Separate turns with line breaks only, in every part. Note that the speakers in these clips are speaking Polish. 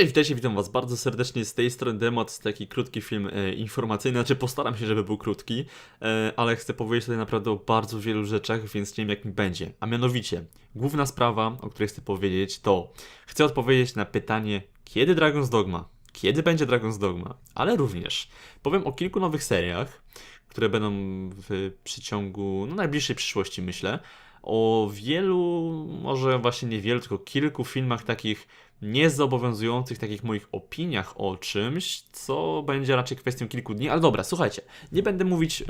Cześć, witajcie, witam was bardzo serdecznie z tej strony Demo, taki krótki film e, informacyjny, znaczy postaram się, żeby był krótki, e, ale chcę powiedzieć tutaj naprawdę o bardzo wielu rzeczach, więc nie wiem jak mi będzie. A mianowicie, główna sprawa, o której chcę powiedzieć to, chcę odpowiedzieć na pytanie, kiedy Dragon's Dogma? Kiedy będzie Dragon's Dogma? Ale również powiem o kilku nowych seriach, które będą w przeciągu no, najbliższej przyszłości, myślę. O wielu, może właśnie nie wielu, tylko kilku filmach takich niezobowiązujących, takich moich opiniach o czymś, co będzie raczej kwestią kilku dni. Ale dobra, słuchajcie, nie będę mówić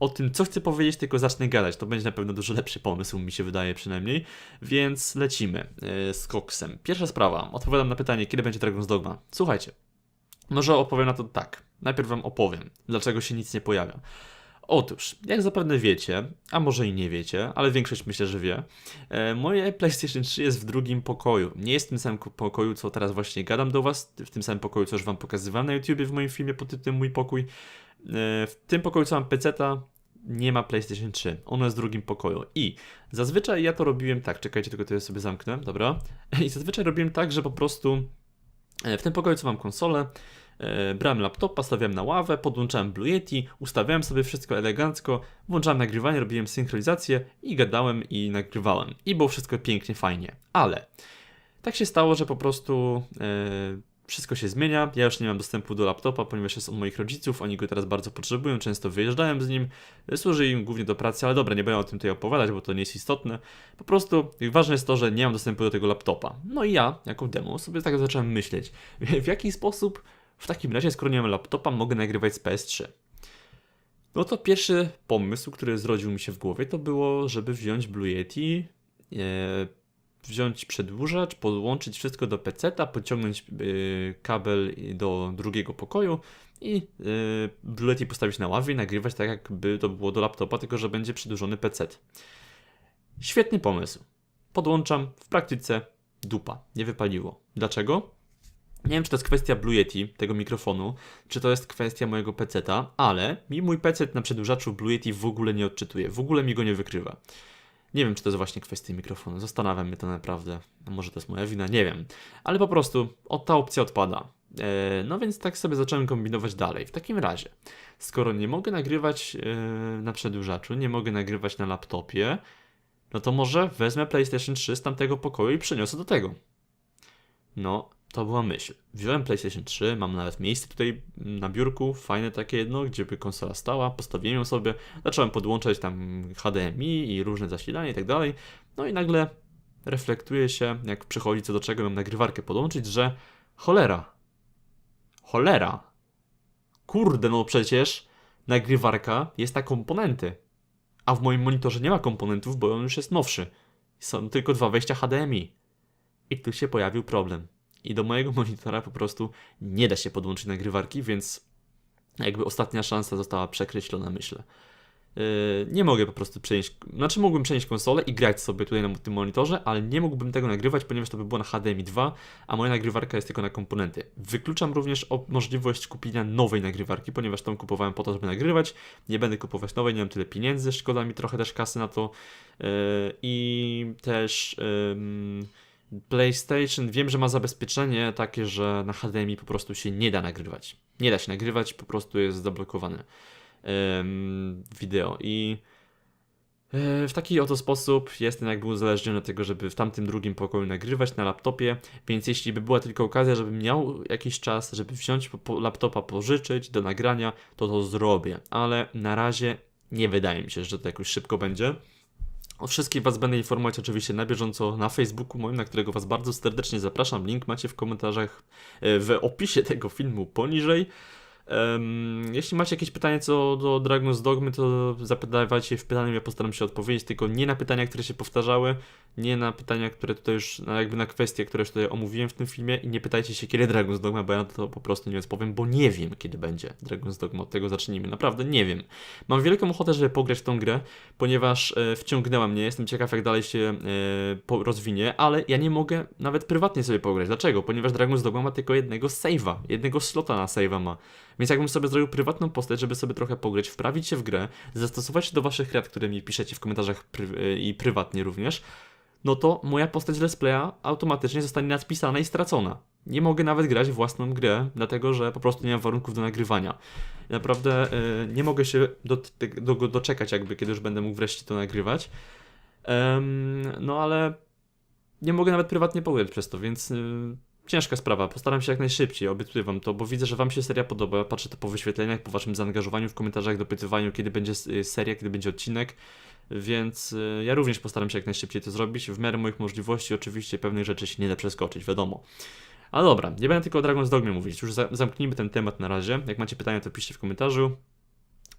o tym, co chcę powiedzieć, tylko zacznę gadać. To będzie na pewno dużo lepszy pomysł, mi się wydaje przynajmniej. Więc lecimy yy, z koksem. Pierwsza sprawa, odpowiadam na pytanie, kiedy będzie Dragon's Dogma. Słuchajcie, może opowiem na to tak. Najpierw wam opowiem, dlaczego się nic nie pojawia. Otóż, jak zapewne wiecie, a może i nie wiecie, ale większość myślę, że wie, e, moje PlayStation 3 jest w drugim pokoju. Nie jest w tym samym ko- pokoju, co teraz właśnie gadam do Was, w tym samym pokoju, co już Wam pokazywałem na YouTubie w moim filmie pod tytułem Mój Pokój. E, w tym pokoju, co mam PC-ta, nie ma PlayStation 3. Ono jest w drugim pokoju. I zazwyczaj ja to robiłem tak, czekajcie, tylko to sobie zamknę, dobra? I zazwyczaj robiłem tak, że po prostu e, w tym pokoju, co mam konsolę, brałem laptopa, stawiałem na ławę, podłączałem Blue Yeti, ustawiałem sobie wszystko elegancko, włączałem nagrywanie, robiłem synchronizację i gadałem i nagrywałem. I było wszystko pięknie, fajnie. Ale tak się stało, że po prostu e, wszystko się zmienia. Ja już nie mam dostępu do laptopa, ponieważ jest od moich rodziców, oni go teraz bardzo potrzebują, często wyjeżdżałem z nim, służy im głównie do pracy, ale dobra, nie będę o tym tutaj opowiadać, bo to nie jest istotne. Po prostu ważne jest to, że nie mam dostępu do tego laptopa. No i ja, jako demo, sobie tak zacząłem myśleć, w jaki sposób w takim razie, skoro nie mam laptopa, mogę nagrywać z PS3. No to pierwszy pomysł, który zrodził mi się w głowie, to było, żeby wziąć Blue Yeti, e, wziąć przedłużacz, podłączyć wszystko do PC-a, podciągnąć e, kabel do drugiego pokoju i e, Blue Yeti postawić na ławie i nagrywać tak, jakby to było do laptopa, tylko że będzie przedłużony PC. Świetny pomysł. Podłączam, w praktyce dupa, nie wypaliło. Dlaczego? Nie wiem, czy to jest kwestia Blue Yeti, tego mikrofonu, czy to jest kwestia mojego peceta, ale mi mój pecet na przedłużaczu Blue Yeti w ogóle nie odczytuje, w ogóle mi go nie wykrywa. Nie wiem, czy to jest właśnie kwestia mikrofonu, zastanawiam mnie to naprawdę. Może to jest moja wina, nie wiem. Ale po prostu o, ta opcja odpada. E, no więc tak sobie zacząłem kombinować dalej. W takim razie, skoro nie mogę nagrywać e, na przedłużaczu, nie mogę nagrywać na laptopie, no to może wezmę PlayStation 3 z tamtego pokoju i przeniosę do tego. No, to była myśl. Wziąłem PlayStation 3, mam nawet miejsce tutaj na biurku, fajne takie jedno, gdzie by konsola stała, postawiłem ją sobie, zacząłem podłączać tam HDMI i różne zasilania i tak dalej. No i nagle reflektuje się, jak przychodzi co do czego, mam nagrywarkę podłączyć, że cholera. Cholera. Kurde, no przecież nagrywarka jest na komponenty. A w moim monitorze nie ma komponentów, bo on już jest nowszy. Są tylko dwa wejścia HDMI. I tu się pojawił problem i do mojego monitora po prostu nie da się podłączyć nagrywarki, więc jakby ostatnia szansa została przekreślona, myślę. Yy, nie mogę po prostu przenieść, znaczy mógłbym przenieść konsolę i grać sobie tutaj na tym monitorze, ale nie mógłbym tego nagrywać, ponieważ to by było na HDMI 2, a moja nagrywarka jest tylko na komponenty. Wykluczam również możliwość kupienia nowej nagrywarki, ponieważ tą kupowałem po to, żeby nagrywać. Nie będę kupować nowej, nie mam tyle pieniędzy, szkoda mi trochę też kasy na to. Yy, I też. Yy, PlayStation wiem, że ma zabezpieczenie takie, że na HDMI po prostu się nie da nagrywać. Nie da się nagrywać, po prostu jest zablokowane um, wideo i e, w taki oto sposób jestem jakby uzależniony od tego, żeby w tamtym drugim pokoju nagrywać na laptopie, więc jeśli by była tylko okazja, żebym miał jakiś czas, żeby wziąć laptopa, pożyczyć do nagrania, to to zrobię, ale na razie nie wydaje mi się, że to jakoś szybko będzie. O wszystkich Was będę informować oczywiście na bieżąco na Facebooku moim, na którego Was bardzo serdecznie zapraszam. Link macie w komentarzach e, w opisie tego filmu poniżej. Um, jeśli macie jakieś pytanie co do Dragon's Dogmy, to zapytajcie w pytaniu, ja postaram się odpowiedzieć, tylko nie na pytania, które się powtarzały, nie na pytania, które tutaj już, jakby na kwestie, które już tutaj omówiłem w tym filmie i nie pytajcie się, kiedy Dragon's Dogma, bo ja to po prostu nie odpowiem, bo nie wiem, kiedy będzie Dragon's Dogma, od tego zacznijmy, naprawdę nie wiem. Mam wielką ochotę, żeby pograć w tą grę, ponieważ e, wciągnęła mnie, jestem ciekaw, jak dalej się e, rozwinie, ale ja nie mogę nawet prywatnie sobie pograć. Dlaczego? Ponieważ Dragon's Dogma ma tylko jednego save'a, jednego slota na save'a ma. Więc jakbym sobie zrobił prywatną postać, żeby sobie trochę pograć, wprawić się w grę, zastosować się do waszych rad, które mi piszecie w komentarzach i prywatnie również, no to moja postać let's playa automatycznie zostanie nadpisana i stracona. nie mogę nawet grać własną grę, dlatego że po prostu nie mam warunków do nagrywania. Naprawdę e, nie mogę się do, do, do, doczekać, jakby kiedy już będę mógł wreszcie to nagrywać. No ale nie mogę nawet prywatnie pograć przez to, więc y, ciężka sprawa. Postaram się jak najszybciej, obiecuję wam to, bo widzę, że wam się seria podoba. Patrzę to po wyświetleniach, po waszym zaangażowaniu w komentarzach, dopytywaniu, kiedy będzie y, seria, kiedy będzie odcinek. Więc y, ja również postaram się jak najszybciej to zrobić. W miarę moich możliwości, oczywiście pewnych rzeczy się nie da przeskoczyć, wiadomo. Ale dobra, nie będę tylko o Dragon's Dogmie mówić. Już za zamknijmy ten temat na razie. Jak macie pytania, to piszcie w komentarzu.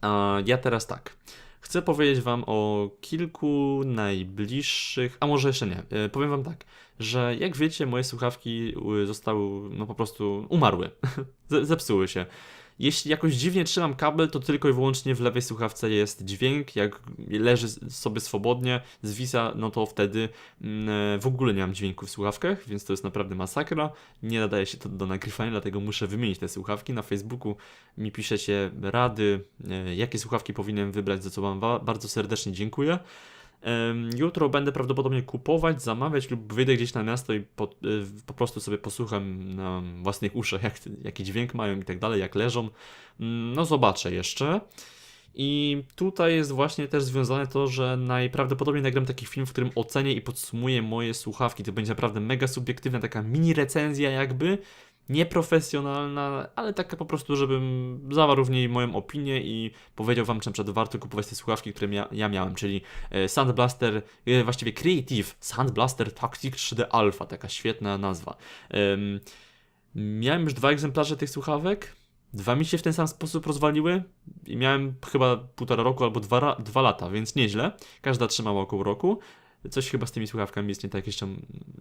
A ja teraz tak. Chcę powiedzieć Wam o kilku najbliższych, a może jeszcze nie. E, powiem Wam tak, że jak wiecie, moje słuchawki y, zostały, no po prostu umarły. Ze- Zepsuły się. Jeśli jakoś dziwnie trzymam kabel, to tylko i wyłącznie w lewej słuchawce jest dźwięk. Jak leży sobie swobodnie, zwisa, no to wtedy mm, e, w ogóle nie mam dźwięku w słuchawkach, więc to jest naprawdę masakra. Nie nadaje się to do nagrywania, dlatego muszę wymienić te słuchawki. Na Facebooku mi piszecie rady, e, jakie słuchawki powinienem wybrać, za co Wam wa- bardzo serdecznie dziękuję. Jutro będę prawdopodobnie kupować, zamawiać lub wyjdę gdzieś na miasto i po, y, po prostu sobie posłucham na własnych uszach, jak, jaki dźwięk mają i tak dalej, jak leżą. Mm, No zobaczę jeszcze. I tutaj jest właśnie też związane to, że najprawdopodobniej nagram taki film, w którym ocenię i podsumuję moje słuchawki. To będzie naprawdę mega subiektywna, taka mini recenzja jakby, nieprofesjonalna, ale taka po prostu, żebym zawarł w niej moją opinię i powiedział wam, czy na przykład warto kupować te słuchawki, które mia ja miałem, czyli e, Sound Blaster, e, właściwie Creative Sound Blaster Tactic 3D Alpha, taka świetna nazwa. Em, miałem już dwa egzemplarze tych słuchawek, dwa mi się w ten sam sposób rozwaliły i miałem chyba półtora roku albo dwa, dwa lata, więc nieźle. Każda trzymała około roku. Coś chyba z tymi słuchawkami jest nie tak jeszcze.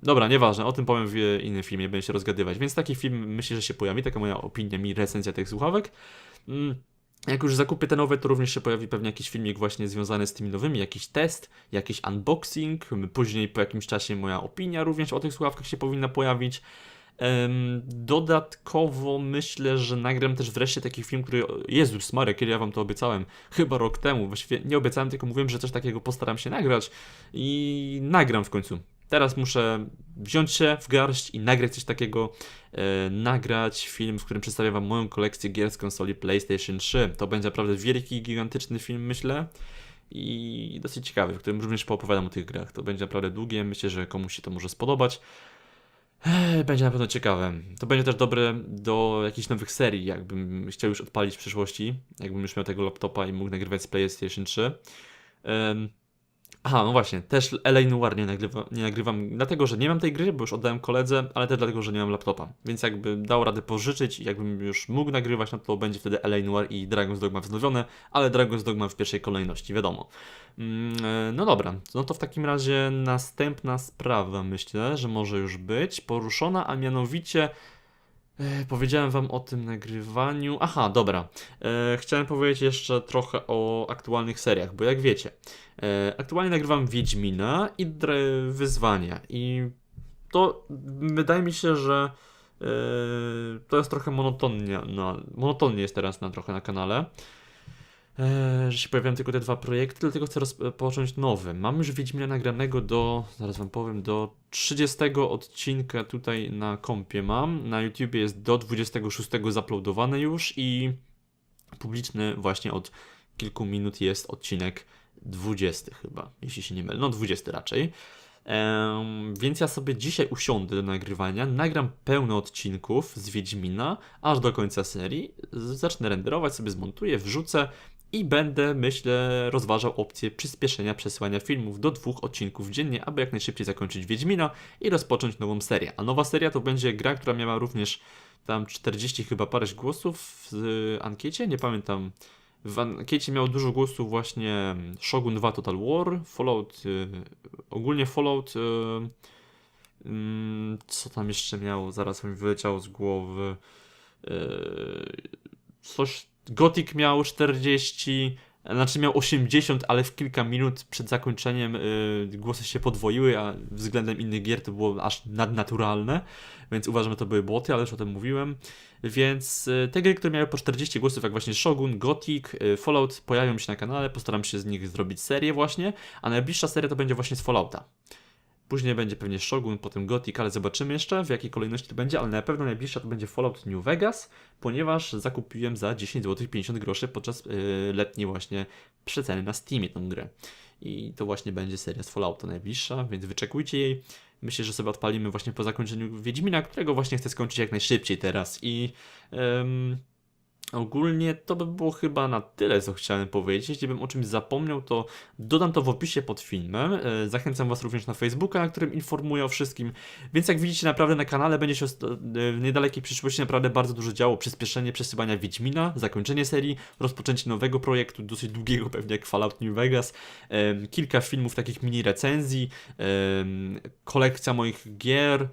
Dobra, nieważne, o tym powiem w innym filmie, będę się rozgadywać. Więc taki film myślę, że się pojawi, taka moja opinia, mi recenzja tych słuchawek. Mm. Jak już zakupię te nowe, to również się pojawi pewnie jakiś filmik właśnie związany z tymi nowymi, jakiś test, jakiś unboxing, później po jakimś czasie moja opinia również o tych słuchawkach się powinna pojawić. Dodatkowo myślę, że nagram też wreszcie taki film, który. Jezus Maria, kiedy ja wam to obiecałem? Chyba rok temu. Właściwie nie obiecałem, tylko mówiłem, że coś takiego postaram się nagrać. I nagram w końcu. Teraz muszę wziąć się w garść i nagrać coś takiego. E, nagrać film, w którym przedstawię wam moją kolekcję gier z konsoli PlayStation 3. To będzie naprawdę wielki, gigantyczny film, myślę. I dosyć ciekawy, w którym również poopowiadam o tych grach. To będzie naprawdę długie, myślę, że komuś się to może spodobać. Będzie na pewno ciekawe. To będzie też dobre do jakichś nowych serii, jakbym chciał już odpalić w przyszłości, jakbym już miał tego laptopa i mógł nagrywać z PlayStation 3. Em, Aha, no właśnie, też LA Noir nie, nagrywa, nie nagrywam, dlatego że nie mam tej gry, bo już oddałem koledze, ale też dlatego, że nie mam laptopa. Więc jakby dał radę pożyczyć i jakbym już mógł nagrywać, no to będzie wtedy LA Noir i Dragon's Dogma wznowione, ale Dragon's Dogma w pierwszej kolejności, wiadomo. Mm, e, No dobra, no to w takim razie następna sprawa, myślę, że może już być poruszona, a mianowicie powiedziałem wam o tym nagrywaniu. Aha, dobra. E, chciałem powiedzieć jeszcze trochę o aktualnych seriach, bo jak wiecie, e, aktualnie nagrywam Wiedźmina i Dre- Wyzwania i to wydaje mi się, że e, to jest trochę monotonnie, no, monotonnie jest teraz na trochę na kanale. E, że się pojawiają tylko te dwa projekty, dlatego chcę rozpocząć nowy. Mam już Wiedźmina nagranego do, zaraz wam powiem, do 30 odcinka tutaj na kompie mam. Na YouTubie jest do 26 zaploadowane już i publiczny właśnie od kilku minut jest odcinek 20 chyba, jeśli się nie mylę. No 20 raczej. Em, więc ja sobie dzisiaj usiądę do nagrywania, nagram pełno odcinków z Wiedźmina, aż do końca serii, zacznę renderować, sobie zmontuję, wrzucę i będę, myślę, rozważał opcję przyspieszenia przesyłania filmów do dwóch odcinków dziennie, aby jak najszybciej zakończyć Wiedźmina i rozpocząć nową serię. A nowa seria to będzie gra, która miała również tam 40 chyba paręś głosów w ankiecie, nie pamiętam. W ankiecie miał dużo głosów właśnie Shogun 2 Total War, Fallout, y, ogólnie Fallout, y, mm, co tam jeszcze miało, zaraz mi wyleciało z głowy, y, coś, Gothic miał 40, znaczy miał 80, ale w kilka minut przed zakończeniem y, głosy się podwoiły, a względem innych gier to było aż nadnaturalne, więc uważam, że to były boty, ale już o tym mówiłem. Więc y, te gry, które miały po 40 głosów, jak właśnie Shogun, Gothic, y, Fallout, pojawią się na kanale, postaram się z nich zrobić serię właśnie, a najbliższa seria to będzie właśnie z Fallouta. Później będzie pewnie Shogun, potem Gothic, ale zobaczymy jeszcze w jakiej kolejności to będzie, ale na pewno najbliższa to będzie Fallout New Vegas, ponieważ zakupiłem za 10 zł 50 groszy podczas yy, letniej właśnie przeceny na Steamie tą grę. I to właśnie będzie seria z Fallouta najbliższa, więc wyczekujcie jej. Myślę, że sobie odpalimy właśnie po zakończeniu Wiedźmina, którego właśnie chcę skończyć jak najszybciej teraz i... em, Ogólnie to by było chyba na tyle, co chciałem powiedzieć. Jeśli bym o czymś zapomniał, to dodam to w opisie pod filmem. E, Zachęcam Was również na Facebooka, na którym informuję o wszystkim. Więc jak widzicie, naprawdę na kanale będzie się e, w niedalekiej przyszłości naprawdę bardzo dużo działo. Przyspieszenie przesyłania Wiedźmina, zakończenie serii, rozpoczęcie nowego projektu, dosyć długiego pewnie jak Fallout New Vegas, em, kilka filmów takich mini recenzji, kolekcja moich gier,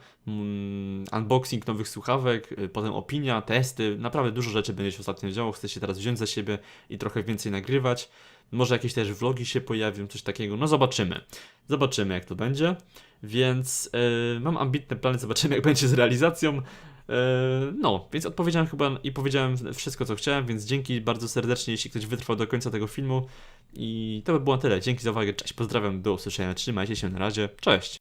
unboxing nowych słuchawek, y, potem opinia, testy, naprawdę dużo rzeczy będzie się ostatnio działo, chcę się teraz wziąć za siebie i trochę więcej nagrywać. Może jakieś też vlogi się pojawią, coś takiego, no zobaczymy. Zobaczymy jak to będzie, więc y, mam ambitne plany, zobaczymy jak będzie z realizacją. Y, No, więc odpowiedziałem chyba i powiedziałem wszystko co chciałem, więc dzięki bardzo serdecznie, jeśli ktoś wytrwał do końca tego filmu. I to by było na tyle. Dzięki za uwagę, cześć, pozdrawiam, do usłyszenia, trzymajcie się, na razie, cześć!